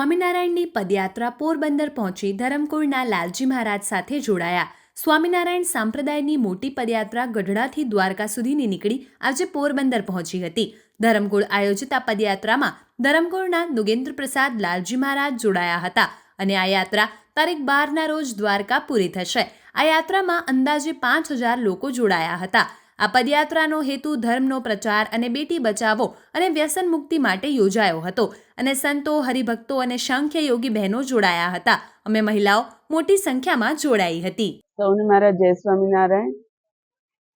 સ્વામિનારાયણની પદયાત્રા પોરબંદર પહોંચી ધરમકુળના લાલજી મહારાજ સાથે જોડાયા. સ્વામિનારાયણ સંપ્રદાયની મોટી પદયાત્રા ગઢડાથી દ્વારકા સુધીની નીકળી આજે પોરબંદર પહોંચી હતી. ધરમકુળ આયોજિત આ પદયાત્રામાં ધરમકુળના નુગેન્દ્ર પ્રસાદ લાલજી મહારાજ જોડાયા હતા અને આ યાત્રા તારીખ બારના રોજ દ્વારકા પૂરી થશે. આ યાત્રામાં અંદાજે પાંચ હજાર લોકો જોડાયા હતા. આ પદયાત્રાનો હેતુ ધર્મનો પ્રચાર અને બેટી બચાવો અને વ્યસન મુક્તિ માટે યોજાયો હતો. અને સંતો, હરિભક્તો અને સાંખ્ય યોગી બહેનો જોડાયા હતા. અમે મહિલાઓ મોટી સંખ્યામાં જોડાઈ હતી. સૌને મારા જય સ્વામિનારાયણ.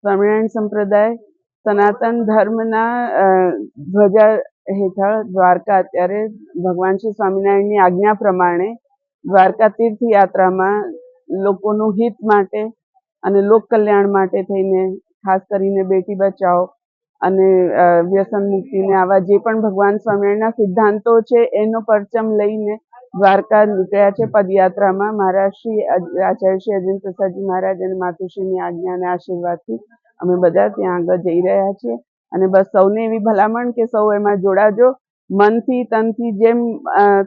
સ્વામિનારાયણ સંપ્રદાય, સનાતન ધર્મના ધ્વજા હેઠળ દ્વારકા અત્યારે ભગવાન શ્રી સ્વામિનારાયણની આજ્ઞા પ્રમાણે દ્વારકા તીર્થયાત્રામાં લોકોનું હિત માટે અને લોક કલ્યાણ માટે થઈને ખાસ કરીને બેટી બચાવો અને વ્યસન મુક્તિને આવા જે પણ ભગવાન સ્વામિનારાયણના સિદ્ધાંતો છે, એનો પરચમ લઈને દ્વારકા નીકળ્યા છે પદયાત્રામાં. મારા શ્રી આચાર્ય શ્રી અજેન્દ્ર પ્રસાદજી મહારાજ અને માતુશ્રીની આજ્ઞા અને આશીર્વાદથી અમે બધા ત્યાં આગળ જઈ રહ્યા છીએ. અને બસ સૌને એવી ભલામણ કે સૌ એમાં જોડાજો. મનથી તનથી જેમ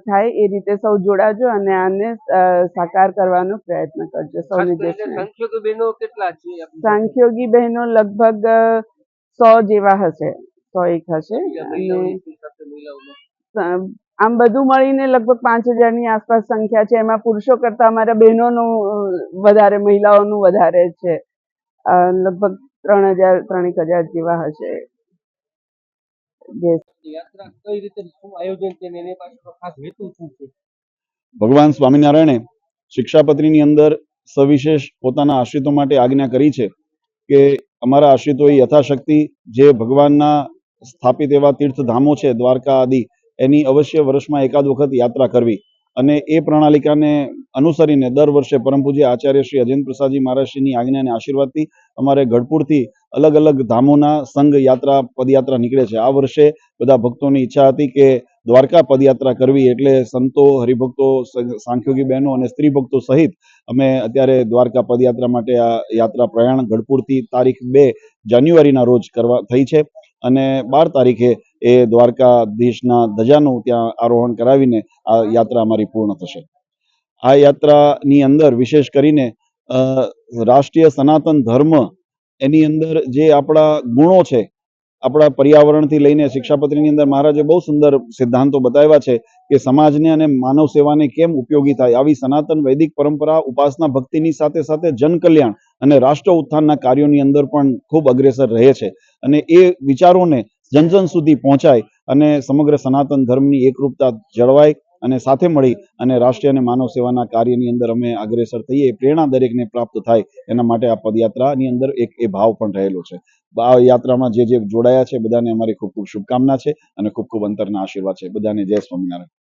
થાય એ રીતે સૌ જોડાજો અને આને સાકાર કરવાનો પ્રયત્ન કરજો સૌને સંખ્યક બહેનો કેટલા છે આપણી સાંખ્યોગી બહેનો લગભગ સો જેવા હશે સો એક હશે. આમ બધું મળીને લગભગ પાંચ હજારની આસપાસ સંખ્યા છે. એમાં પુરુષો કરતા અમારા બહેનોનું વધારે મહિલાઓનું વધારે છે. લગભગ ત્રણ હજાર ત્રણેક હજાર જેવા હશે. યાત્રા કઈ રીતે શું આયોજન છે એની પાછળનો ખાસ હેતુ શું છે? ભગવાન સ્વામિનારાયણે શિક્ષાપત્રીની અંદર સવિશેષ પોતાના આશ્રિતો માટે આજ્ઞા કરી છે કે અમારા આશ્રિતોએ યથાશક્તિ જે ભગવાનના સ્થાપિત એવા તીર્થધામો છે દ્વારકા આદિ એની અવશ્ય વર્ષમાં એકાદ વખત યાત્રા કરવી. અને એ પ્રણાલિકાને અનુસરીને દર વર્ષે પરમ પૂજ્ય આચાર્ય શ્રી અજેન્દ્ર પ્રસાદજી મહારાજશ્રીની આજ્ઞા અને આશીર્વાદથી અમારે ગઢપુરથી અલગ અલગ ધામોના સંઘ યાત્રા, પદયાત્રા નીકળે છે. આ વર્ષે બધા ભક્તોની ઈચ્છા હતી કે દ્વારકા પદયાત્રા કરવી એટલે સંતો, હરિભક્તો સાંખ્યોગી બહેનો અને સ્ત્રી ભક્તો સહિત અમે અત્યારે દ્વારકા પદયાત્રા માટે આ યાત્રા પ્રયાણ ગઢપુરથી તારીખ બે જાન્યુઆરીના રોજ કરવા થઈ છે અને બાર તારીખે એ દ્વારકાધીશના ધજાનું ત્યાં આરોહણ કરાવીને આ યાત્રા અમારી પૂર્ણ થશે. આ યાત્રાની અંદર વિશેષ કરીને રાષ્ટ્રીય સનાતન ધર્મ એની અંદર જે આપણા ગુણો છે, આપણા પર્યાવરણથી લઈને શિક્ષાપત્રીની અંદર મહારાજે બહુ સુંદર સિદ્ધાંતો બતાવ્યા છે કે સમાજને અને માનવ સેવાને કેમ ઉપયોગી થાય. આવી સનાતન વૈદિક પરંપરા, ઉપાસના ભક્તિની સાથે સાથે જનકલ્યાણ અને રાષ્ટ્ર ઉત્થાનના કાર્યોની અંદર પણ ખૂબ અગ્રેસર રહે છે. અને એ વિચારોને જન જન સુધી પહોંચાય અને સમગ્ર સનાતન ધર્મની એકરૂપતા જળવાય અને સાથે મળી અને રાષ્ટ્રીય અને માનવ સેવાના કાર્યની અંદર અમે અગ્રેસર થઈએ પ્રેરણા દરેકને પ્રાપ્ત થાય, એના માટે આ પદયાત્રાની અંદર એક એ ભાવ પણ રહેલો છે. આ યાત્રામાં જે જે જોડાયા છે, બધાને અમારી ખૂબ ખૂબ શુભકામના છે અને ખૂબ ખૂબ અંતરના આશીર્વાદ છે. બધાને જય સ્વામિનારાયણ.